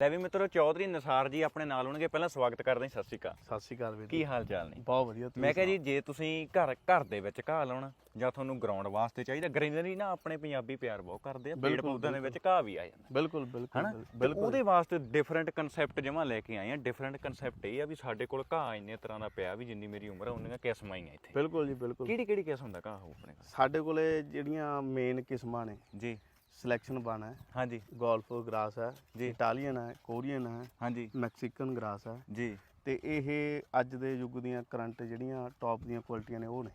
ਲੈ ਵੀ ਮਿੱਤਰੋ ਚੌਧਰੀ ਨਸਾਰ ਜੀ ਆਪਣੇ ਨਾਲ ਹੋਣਗੇ। ਪਹਿਲਾਂ ਸਵਾਗਤ ਕਰਦੇ ਹਾਂ ਸਤਿ ਸ਼੍ਰੀ ਅਕਾਲ। ਸਤਿ ਸ਼੍ਰੀ ਅਕਾਲ ਵੀਰ ਕੀ ਹਾਲ ਚਾਲ ਨੇ? ਬਹੁਤ ਵਧੀਆ ਤੁਸੀਂ ਮੈਂ ਕਿਹਾ ਜੀ ਜੇ ਤੁਸੀਂ ਘਰ ਘਰ ਦੇ ਵਿੱਚ ਘਾਹ ਲਾਉਣਾ ਜਾਂ ਤੁਹਾਨੂੰ ਗਰਾਊਂਡ ਵਾਸਤੇ ਚਾਹੀਦਾ ਗ੍ਰੀਨਰੀ ਨਾ ਆਪਣੇ ਪੰਜਾਬੀ ਪਿਆਰ ਬਹੁਤ ਕਰਦੇ ਆ ਪੇੜ ਪੌਦਿਆਂ ਦੇ ਵਿੱਚ ਘਾਹ ਵੀ ਆ ਜਾਂਦਾ। ਬਿਲਕੁਲ ਬਿਲਕੁਲ ਬਿਲਕੁਲ। ਉਹਦੇ ਵਾਸਤੇ ਡਿਫਰੈਂਟ ਕਨਸੈਪਟ ਜਮਾ ਲੈ ਕੇ ਆਏ ਆ। ਡਿਫਰੈਂਟ ਕਨਸੈਪਟ ਇਹ ਆ ਵੀ ਸਾਡੇ ਕੋਲ ਘਾਹ ਇੰਨੇ ਤਰ੍ਹਾਂ ਦਾ ਪਿਆ ਵੀ ਜਿੰਨੀ ਮੇਰੀ ਉਮਰ ਆ ਉਹਨੀਆਂ ਕਿਸਮਾਂ ਹੀ ਆ ਇੱਥੇ। ਬਿਲਕੁਲ ਜੀ ਬਿਲਕੁਲ। ਕਿਹੜੀ ਕਿਹੜੀ ਕਿਸਮ ਦਾ ਘਾਹ ਹੋਊ ਆਪਣੇ ਸਾਡੇ ਕੋਲੇ ਜਿਹੜੀਆਂ ਮੇਨ ਕਿਸਮਾਂ ਨੇ ਜੀ। ਸਿਲੈਕਸ਼ਨ ਬਣ ਹੈ। ਹਾਂਜੀ। ਗੋਲਫ ਗ੍ਰਾਸ ਹੈ। ਜੀ। ਇਟਾਲੀਅਨ ਹੈ ਕੋਰੀਅਨ ਹੈ ਹਾਂਜੀ। ਮੈਕਸੀਕਨ ਗ੍ਰਾਸ ਹੈ। ਜੀ। ਤੇ ਇਹ ਅੱਜ ਦੇ ਯੁੱਗ ਦੀਆਂ ਕਰੰਟ ਜਿਹੜੀਆਂ ਟੌਪ ਦੀਆਂ ਕੁਆਲਿਟੀਆਂ ਨੇ ਉਹ ਨੇ।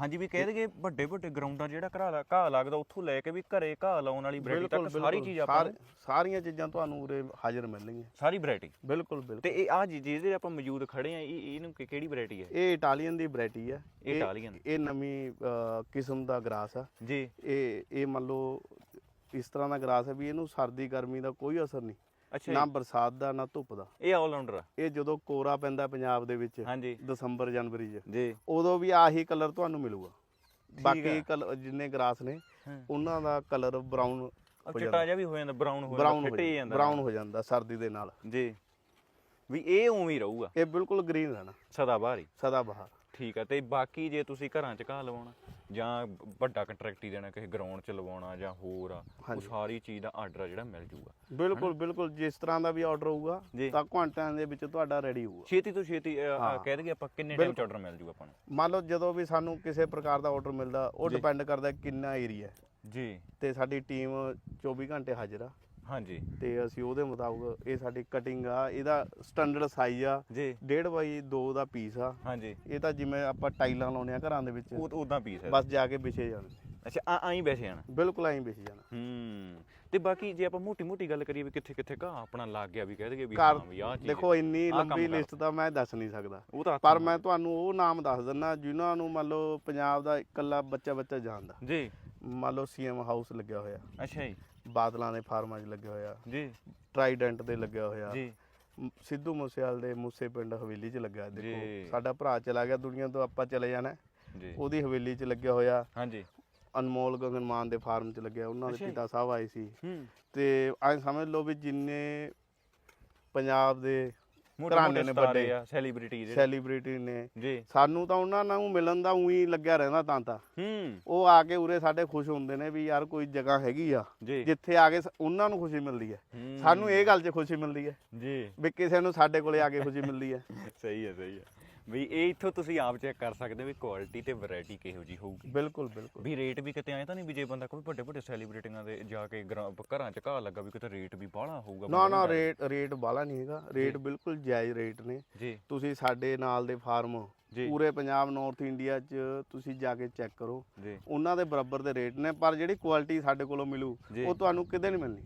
ਹਾਂਜੀ ਵੀ ਕਹਿ ਦਈਏ ਵੱਡੇ ਵੱਡੇ ਗਰਾਊਂਡਾਂ ਜਿਹੜਾ ਲਾ- ਘਾਹ ਲੱਗਦਾ ਉੱਥੋਂ ਲੈ ਕੇ ਵੀ ਘਰੇ ਘਾਹ ਲਾਉਣ ਵਾਲੀ ਵੈਰਾਈਟੀ ਤੱਕ ਸਾਰੀ ਚੀਜ਼ ਆਪਾਂ ਨੂੰ- ਸਾਰੀਆਂ ਚੀਜ਼ਾਂ ਤੁਹਾਨੂੰ ਉਰੇ ਹਾਜ਼ਰ ਮਿਲਣਗੀਆਂ। ਸਾਰੀ ਵੈਰਾਈਟੀ ਬਿਲਕੁਲ ਬਿਲਕੁਲ। ਤੇ ਇਹ ਆ ਜਿਹਦੇ ਆਪਾਂ ਮੌਜੂਦ ਖੜੇ ਆ ਇਹ ਇਹਨੂੰ ਕਿ- ਕਿਹੜੀ ਵੈਰਾਈਟੀ ਹੈ? ਇਹ ਇਟਾਲੀਅਨ ਦੀ ਵੈਰਾਈਟੀ ਹੈ। ਇਹ Italian। ਇਹ ਨਵੀਂ ਅ, ਕਿਸਮ ਦਾ ਗ੍ਰਾਸ ਆ। ਜੀ। ਇਹ ਇਹ ਮੰਨ ਲਓ ਇਸ ਤਰ੍ਹਾਂ ਦਾ ਗ੍ਰਾਸ ਹੈ ਵੀ ਇਹਨੂੰ ਸਰਦੀ ਗਰਮੀ ਦਾ ਕੋਈ ਅਸਰ ਨਹੀਂ। ਅੱਛਾ ਨਾ। ਬਰਸਾਤ ਦਾ ਨਾ ਧੁੱਪ ਦਾ। ਇਹ ਆਲਰਾਊਂਡਰ ਆ। ਇਹ ਜਦੋਂ ਕੋਰਾ ਪੈਂਦਾ ਪੰਜਾਬ ਦੇ ਵਿੱਚ ਹਾਂਜੀ। ਦਸੰਬਰ ਜਨਵਰੀ 'ਚ ਜੀ। ਉਦੋਂ ਵੀ ਆਹੀ ਕਲਰ ਤੁਹਾਨੂੰ ਮਿਲੂਗਾ। ਬਾਕੀ। ਕਲਰ ਜਿੰਨੇ ਗ੍ਰਾਸ ਨੇ। ਉਹਨਾਂ ਦਾ ਕਲਰ ਬਰਾਊਨ ਚਿੱਟਾ ਜਿਹਾ ਵੀ ਹੋ ਜਾਂਦਾ ਬਰਾਊਨ ਹੋ ਜਾਂਦਾ ਫਿੱਟੇ ਜਾਂਦਾ ਬਰਾਊਨ ਹੋ ਜਾਂਦਾ ਸਰਦੀ ਦੇ ਨਾਲ। ਜੀ। ਵੀ ਇਹ ਉਵੇਂ ਹੀ ਰਹੂਗਾ। ਇਹ ਬਿਲਕੁਲ ਗ੍ਰੀਨ ਰਹਿਣਾ ਸਦਾ ਬਾਹਰ ਹੀ ਸਦਾ ਬਹਾਰ ਠੀਕ ਆ ਤੇ ਬਾਕੀ ਜੇ ਤੁਸੀਂ ਘਰਾਂ 'ਚ ਘਾਹ ਲਵਾਉਣਾ ਜਾਂ ਵੱਡਾ ਕੰਟਰੈਕਟ ਹੀ ਦੇਣਾ ਕਿਸੇ ਗਰਾਊਂਡ 'ਚ ਲਵਾਉਣਾ ਜਾਂ ਹੋਰ ਆ ਉਹ। ਸਾਰੀ ਚੀਜ਼ ਦਾ ਆਰਡਰ ਜਿਹੜਾ ਮਿਲ ਜੂਗਾ ਬਿਲਕੁਲ ਬਿਲਕੁਲ ਜਿਸ ਤਰ੍ਹਾਂ ਦਾ ਵੀ ਆਰਡਰ ਹੋਊਗਾ। ਤਾਂ ਘੰਟਿਆਂ ਦੇ ਵਿੱਚ ਤੁਹਾਡਾ ਰੈਡੀ ਹੋਊਗਾ ਛੇਤੀ ਤੋਂ ਛੇਤੀ। ਕਹਿ ਦਈਏ ਆਪਾਂ ਕਿੰਨੇ ਟਾਈਮ 'ਚ ਆਰਡਰ ਮਿਲ ਜੂਗਾ ਆਪਾਂ ਨੂੰ ਮੰਨ ਲਓ ਜਦੋਂ ਵੀ ਸਾਨੂੰ ਕਿਸੇ ਪ੍ਰਕਾਰ ਦਾ ਆਰਡਰ ਮਿਲਦਾ ਉਹ। ਡਿਪੈਂਡ ਕਰਦਾ ਕਿੰਨਾ ਏਰੀਆ ਜੀ ਤੇ ਸਾਡੀ ਟੀਮ 24 ਘੰਟੇ ਹਾਜ਼ਰ ਆ ਹਾਂਜੀ। ਤੇ ਅਸੀਂ ਉਹਦੇ ਮੁਤਾਬਕ ਇਹ ਸਾਡੀ ਕਟਿੰਗ ਆ ਇਹਦਾ ਸਟੈਂਡਰਡ ਸਾਈਜ਼ ਆ ਜੀ। 1.5 ਬਾਈ 2 ਦਾ ਪੀਸ ਆ। ਹਾਂਜੀ। ਇਹ ਤਾਂ ਜਿਵੇਂ ਆਪਾਂ ਟਾਈਲਾਂ ਲਾਉਂਦੇ ਆ ਘਰਾਂ ਦੇ ਵਿੱਚ। ਉਹ ਉਦਾਂ ਪੀਸ ਹੈ ਬਸ ਜਾ ਕੇ ਵਿਛੇ ਜਾਣ। ਅੱਛਾ ਆ ਆਈ ਬੈਸੇ ਜਾਣਾ। ਬਿਲਕੁਲ ਐਂ ਵਿਛ ਜਾਣਾ। ਹੂੰ। ਤੇ ਬਾਕੀ ਜੇ ਆਪਾਂ ਮੋਟੀ ਮੋਟੀ ਗੱਲ ਕਰੀਏ ਵੀ ਕਿੱਥੇ ਕਿੱਥੇ ਘਾਹ ਆਪਣਾ ਲੱਗ ਗਿਆ ਵੀ ਕਹਿ ਦਈਏ ਵੀ ਘਰ ਹਾਂ ਵੀ ਆਹ ਚੀਜ਼ ਦੇਖੋ ਇੰਨੀ ਲੰਬੀ। ਲਿਸਟ ਤਾਂ ਮੈਂ ਦੱਸ ਨਹੀਂ ਸਕਦਾ। ਉਹ ਤਾਂ ਪਰ ਮੈਂ ਤੁਹਾਨੂੰ ਉਹ ਨਾਮ ਦੱਸ ਦਿੰਦਾ ਜਿਨ੍ਹਾਂ ਨੂੰ ਮੰਨ ਲਓ ਪੰਜਾਬ ਦਾ ਇਕੱਲਾ ਬੱਚਾ ਬੱਚਾ ਜਾਣਦਾ। ਜੀ। ਮੰਨ ਲਓ ਸੀਐਮ ਹਾਊਸ ਲੱਗਿਆ ਹੋਇਆ। ਅੱਛਾ ਜੀ। ਬਾਦਲਾਂ ਦੇ ਫਾਰਮਾਂ 'ਚ ਲੱਗਿਆ ਹੋਇਆ ਜੀ। ਟਰਾਈਡੈਂਟ ਦੇ ਲੱਗਿਆ ਹੋਇਆ ਜੀ। ਸਿੱਧੂ ਮੂਸੇਵਾਲ ਦੇ ਮੂਸੇ ਪਿੰਡ ਹਵੇਲੀ 'ਚ ਲੱਗਾ ਜੀ। ਦੇਖੋ ਸਾਡਾ ਭਰਾ ਚਲਾ ਗਿਆ ਦੁਨੀਆ ਤੋਂ ਆਪਾਂ ਚਲੇ ਜਾਣਾ। ਜੀ। ਉਹਦੀ ਹਵੇਲੀ 'ਚ ਲੱਗਿਆ ਹੋਇਆ ਹਾਂਜੀ। ਅਨਮੋਲ ਗਗਨਮਾਨ ਦੇ ਫਾਰਮ 'ਚ ਲੱਗਿਆ। ਉਹਨਾਂ ਦੇ। ਪਿਤਾ ਸਾਹਿਬ ਆਏ ਸੀ। ਤੇ ਐਂ ਸਮਝ ਲਓ ਵੀ ਜਿੰਨੇ ਪੰਜਾਬ ਦੇ ਘਰਾਣੇ ਨੇ ਵੱਡੇ। ਆ ਸੈਲੀਬ੍ਰਿਟੀ ਜਿਹੜੇ। ਸੈਲੀਬ੍ਰਿਟੀ ਨੇ। ਜੀ। ਸਾਨੂੰ ਤਾਂ ਉਹਨਾਂ ਨੂੰ ਮਿਲਣ ਦਾ ਉਹੀ ਲੱਗਿਆ ਰਹਿੰਦਾ ਤਾਂ ਤਾਂ। ਹੂੰ। ਉਹ ਆ ਕੇ ਉਰੇ ਸਾਡੇ ਖੁਸ਼ ਹੁੰਦੇ ਨੇ ਵੀ ਯਾਰ ਕੋਈ ਜਗ੍ਹਾ ਹੈਗੀ ਆ ਜਿੱਥੇ ਆ ਕੇ ਉਹਨਾਂ ਨੂੰ ਖੁਸ਼ੀ ਮਿਲਦੀ ਹੂੰ। ਸਾਨੂੰ ਇਹ ਗੱਲ 'ਚ ਖੁਸ਼ੀ ਮਿਲਦੀ ਹੈ ਜੀ। ਵੀ ਕਿਸੇ ਨੂੰ ਸਾਡੇ ਕੋਲੇ ਆ ਕੇ ਖੁਸ਼ੀ ਮਿਲਦੀ ਹੈ। ਸਹੀ ਹੈ ਸਹੀ ਹੈ। ਵੀ ਇਹ ਇੱਥੋਂ ਤੁਸੀਂ ਆਪ ਚੈੱਕ ਕਰ ਸਕਦੇ ਹੋ ਵੀ ਕੁਆਲਿਟੀ ਤੇ ਵੈਰਾਈਟੀ ਕਿਹੋ ਜੀ ਹੋਊਗੀ। ਬਿਲਕੁਲ ਬਿਲਕੁਲ। ਵੀ ਰੇਟ ਵੀ ਕਿਤੇ ਆਏ ਤਾਂ ਨਹੀਂ ਵੀ ਜੇ ਬੰਦਾ ਕੋਈ ਵੱਡੇ ਵੱਡੇ ਸੈਲੀਬ੍ਰਿਟੀਆਂ ਦੇ ਜਾ ਕੇ ਗਰਾਂ- ਘਰਾਂ 'ਚ ਘਾਹ ਲੱਗਾ ਵੀ ਕਿਤੇ ਰੇਟ ਵੀ ਬਾਹਲਾ ਹੋਊਗਾ ਨਾ ਨਾ ਰੇਟ ਰੇਟ ਬਾਲਾ ਨਹੀਂ ਹੈਗਾ। ਰੇਟ ਬਿਲਕੁਲ ਜਾਇਜ਼ ਰੇਟ ਨੇ। ਜੀ। ਤੁਸੀਂ ਸਾਡੇ ਨਾਲ ਦੇ ਫਾਰਮ ਜੀ। ਪੂਰੇ ਪੰਜਾਬ ਨਾਰਥ ਇੰਡੀਆ 'ਚ ਤੁਸੀਂ ਜਾ ਕੇ ਚੈੱਕ ਕਰੋ। ਜੀ। ਉਹਨਾਂ ਦੇ ਬਰਾਬਰ ਦੇ ਰੇਟ ਨੇ ਪਰ ਜਿਹੜੀ ਕੁਆਲਿਟੀ ਸਾਡੇ ਕੋਲੋਂ ਮਿਲੂ ਜੀ। ਉਹ ਤੁਹਾਨੂੰ ਕਿਤੇ ਨਹੀਂ ਮਿਲਣੀ।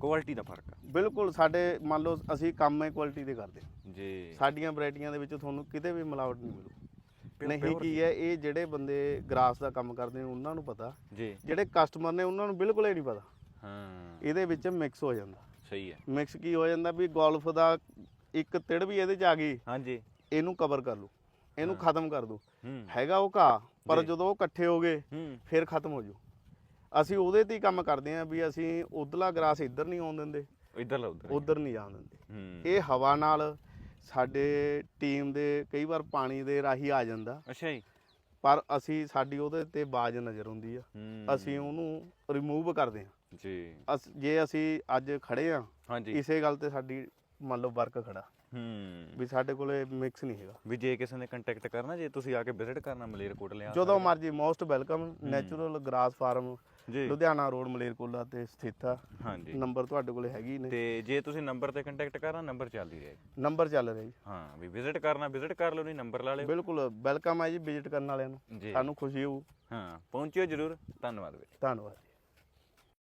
ਕੁਆਲਿਟੀ ਦਾ ਫ਼ਰਕ ਆ। ਬਿਲਕੁਲ ਸਾਡੇ ਮੰਨ ਲਓ ਅਸੀਂ ਕੰਮ ਹੈ ਕੁਆਲਿਟੀ ਦੇ ਕਰਦੇ ਹਾਂ। ਜੀ। ਸਾਡੀਆਂ ਵੈਰਾਈਟੀਆਂ ਦੇ ਵਿੱਚ ਤੁਹਾਨੂੰ ਕਿਤੇ ਵੀ ਮਿਲਾਵਟ ਨਹੀਂ ਮਿਲੂ। Pure- ਨਹੀਂ pure ਕੀ ਹੈ ਇਹ ਜਿਹੜੇ ਬੰਦੇ ਗ੍ਰਾਸ ਦਾ ਕੰਮ ਕਰਦੇ ਨੇ ਉਹਨਾਂ ਨੂੰ ਪਤਾ। ਜੀ। ਜਿਹੜੇ ਕਸਟਮਰ ਨੇ ਉਹਨਾਂ ਨੂੰ ਬਿਲਕੁਲ ਹੀ ਨਹੀਂ ਪਤਾ। ਹਾਂ। ਇਹਦੇ ਵਿੱਚ ਮਿਕਸ ਹੋ ਜਾਂਦਾ। ਸਹੀ ਹੈ। ਮਿਕਸ ਕੀ ਹੋ ਜਾਂਦਾ ਵੀ ਗੋਲਫ ਦਾ ਇੱਕ ਤਿੜ ਵੀ ਇਹਦੇ 'ਚ ਆ ਗਈ। ਹਾਂਜੀ। ਇਹਨੂੰ ਕਵਰ ਕਰ ਲੂ ਇਹਨੂੰ ਖਤਮ ਕਰ ਦੂ। ਹੂੰ। ਹੈਗਾ ਉਹ ਘਾਹ ਪਰ ਜੀ। ਜਦੋਂ ਉਹ ਇਕੱਠੇ ਹੋ ਗਏ ਹੂੰ। ਫਿਰ ਖਤਮ ਹੋ ਜੂ ਅਸੀਂ ਉਹਦੇ ਤੇ ਹੀ ਕੰਮ ਕਰਦੇ ਆਂ ਵੀ ਅਸੀਂ ਉਧਰਲਾ ਗ੍ਰਾਸ ਇੱਧਰ ਨਹੀਂ ਆਉਣ ਦਿੰਦੇ। ਇਧਰ ਲਾ ਉਧਰ। ਉਧਰ ਨਹੀਂ ਜਾਣ ਦਿੰਦੇ। ਇਹ ਹਵਾ ਨਾਲ ਸਾਡੇ ਟੀਮ ਦੇ ਕਈ ਵਾਰ ਪਾਣੀ ਦੇ ਰਾਹੀਂ ਆ ਜਾਂਦਾ। ਅੱਛਾ ਜੀ। ਪਰ ਅਸੀਂ ਸਾਡੀ ਉਹਦੇ ਤੇ ਬਾਜ ਨਜ਼ਰ ਹੁੰਦੀ ਆ। ਅਸੀਂ ਉਹਨੂੰ ਰਿਮੂਵ ਕਰਦੇ ਹਾਂ। ਜੀ। ਅਸ ਜੇ ਅਸੀਂ ਅੱਜ ਖੜੇ ਆ ਇਸੇ ਗੱਲ ਤੇ ਸਾਡੀ ਮੰਨ ਲਓ ਵਰਕ ਖੜਾ। ਹੂੰ। ਵੀ ਸਾਡੇ ਕੋਲੇ ਮਿਕਸ ਨਹੀਂ ਹੈਗਾ। ਵੀ ਜੇ ਕਿਸੇ ਨੇ ਕੰਟੈਕਟ ਕਰਨਾ ਜੇ ਤੁਸੀਂ ਆ ਕੇ ਵਿਜ਼ਿਟ ਕਰਨਾ ਮਲੇਰਕੋਟਲੇ ਆ ਜਦੋਂ ਮਰਜ਼ੀ most welcome natural grass farm ਜੀ। ਲੁਧਿਆਣਾ ਰੋਡ ਮਲੇਰਕੋਟਲਾ ਤੇ ਸਥਿਤ ਆ। ਹਾਂਜੀ। ਨੰਬਰ ਤੁਹਾਡੇ ਕੋਲੇ ਹੈਗੀ ਨੇ। ਤੇ ਜੇ ਤੁਸੀਂ ਨੰਬਰ ਤੇ ਕੰਟੈਕਟ ਕਰਨਾ ਨੰਬਰ ਚੱਲ ਹੀ ਰਿਹਾ। ਨੰਬਰ ਚੱਲ ਰਿਹਾ ਜੀ। ਹਾਂ ਵੀ ਵਿਜ਼ਿਟ ਕਰਨਾ ਵਿਜ਼ਿਟ ਕਰ ਲਓ ਨਹੀਂ ਨੰਬਰ ਲਾ ਲਿਓ। ਬਿਲਕੁਲ ਵੈਲਕਮ ਹੈ ਜੀ ਵਿਜ਼ਿਟ ਕਰਨ ਵਾਲਿਆਂ ਨੂੰ। ਸਾਨੂੰ ਖੁਸ਼ੀ ਹੋਊ। ਹਾਂ ਪਹੁੰਚਿਓ ਜਰੂਰ। ਧੰਨਵਾਦ ਵੀਰੇ। ਧੰਨਵਾਦ।